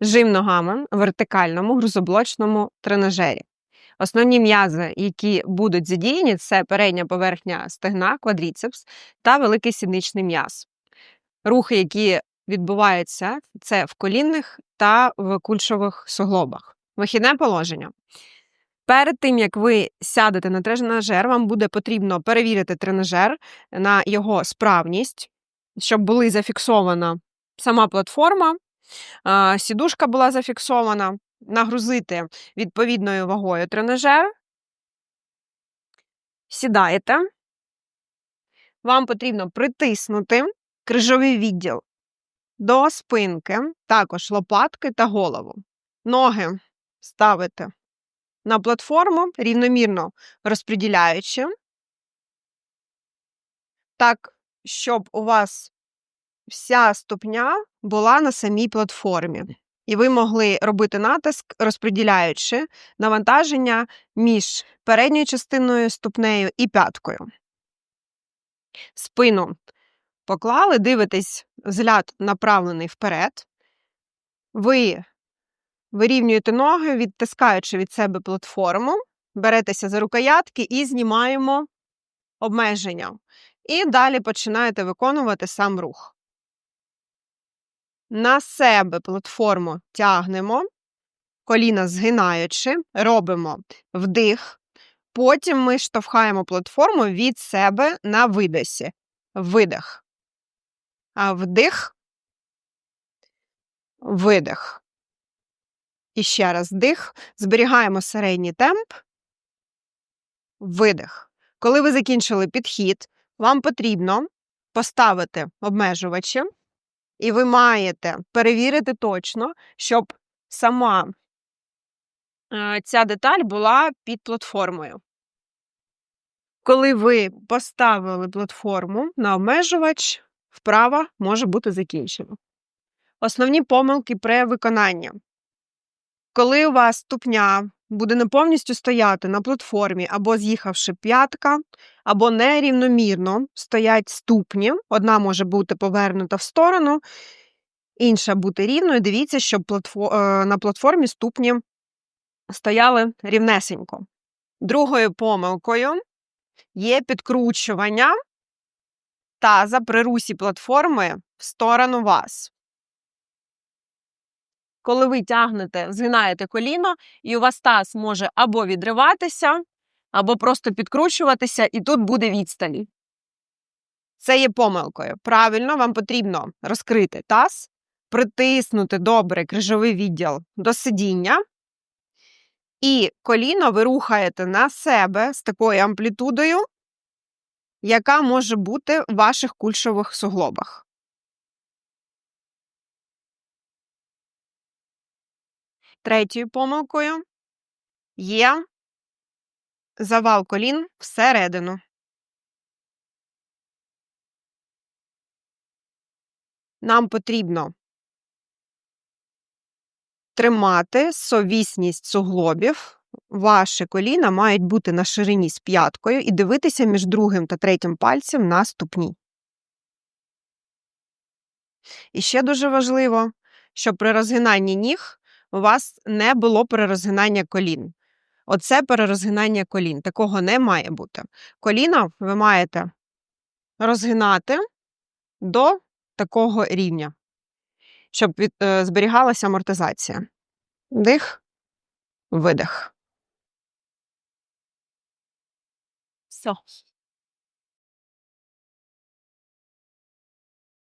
Жим ногами в вертикальному грузоблочному тренажері. Основні м'язи, які будуть задіяні, це передня поверхня стегна, квадріцепс та великий сідничний м'яз. Рухи, які відбуваються, це в колінних та в кульшових суглобах. Вихідне положення. Перед тим, як ви сядете на тренажер, вам буде потрібно перевірити тренажер на його справність, щоб була зафіксована сама платформа, сідушка була зафіксована, нагрузити відповідною вагою тренажер. Сідаєте. Вам потрібно притиснути крижовий відділ до спинки, також лопатки та голову. Ноги ставите на платформу, рівномірно розподіляючи, так, щоб у вас вся ступня була на самій платформі. І ви могли робити натиск, розподіляючи навантаження між передньою частиною ступнею і п'яткою. Спину поклали, дивитесь, взгляд направлений вперед. Ви вирівнюєте ноги, відтискаючи від себе платформу, беретеся за рукоятки і знімаємо обмеження. І далі починаєте виконувати сам рух. На себе платформу тягнемо, коліна згинаючи, робимо вдих. Потім ми штовхаємо платформу від себе на видосі. Видих. А вдих, видих. І ще раз дих. Зберігаємо середній темп. Видих. Коли ви закінчили підхід, вам потрібно поставити обмежувачі, і ви маєте перевірити точно, щоб сама е, ця деталь була під платформою. Коли ви поставили платформу на обмежувач, вправа може бути закінчена. Основні помилки при виконанні. Коли у вас ступня буде не повністю стояти на платформі, або з'їхавши п'ятка, або нерівномірно стоять ступні, одна може бути повернута в сторону, інша бути рівною. Дивіться, щоб е, на платформі ступні стояли рівнесенько. Другою помилкою є підкручування таза при русі платформи в сторону вас. Коли ви тягнете, згинаєте коліно, і у вас таз може або відриватися, або просто підкручуватися, і тут буде відстань. Це є помилкою. Правильно, вам потрібно розкрити таз, притиснути добре крижовий відділ до сидіння, і коліно ви рухаєте на себе з такою амплітудою, яка може бути в ваших кульшових суглобах. Третьою помилкою є завал колін всередину. Нам потрібно тримати совісність суглобів. Ваші коліна мають бути на ширині з п'яткою і дивитися між другим та третім пальцем на ступні. І ще дуже важливо, щоб при розгинанні ніг у вас не було перерозгинання колін. Оце перерозгинання колін. Такого не має бути. Коліна ви маєте розгинати до такого рівня, щоб е, зберігалася амортизація. Дих, видих. Все.